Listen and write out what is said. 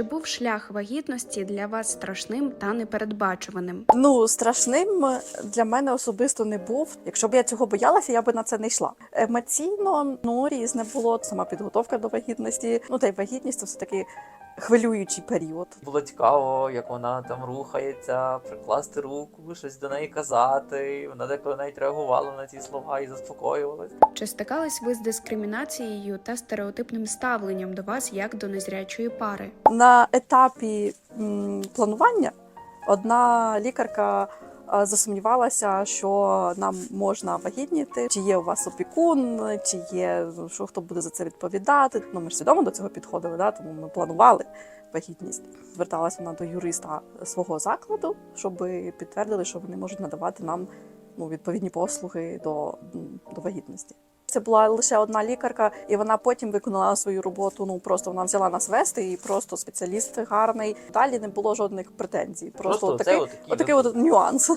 Чи був шлях вагітності для вас страшним та непередбачуваним? Ну, страшним для мене особисто не був. Якщо б я цього боялася, я би на це не йшла. Емоційно ну різне було сама підготовка до вагітності. Ну та й вагітність це все таки хвилюючий період. Було цікаво, як вона там рухається, прикласти руку, щось до неї казати. Вона деколи навіть реагувала на ці слова і заспокоювалась. Чи стикались ви з дискримінацією та стереотипним ставленням до вас як до незрячої пари? На етапі м, планування одна лікарка засумнівалася, що нам можна вагітніти, чи є у вас опікун, чи є що хто буде за це відповідати. Ну ми ж свідомо до цього підходили, да? тому ми планували вагітність. Зверталася вона до юриста свого закладу, щоб підтвердили, що вони можуть надавати нам ну, відповідні послуги до, до вагітності. Це була лише одна лікарка, і вона потім виконала свою роботу. Ну просто вона взяла нас вести, і просто спеціаліст гарний. Далі не було жодних претензій. Просто, Просто такий, оце от, отакий от нюанс.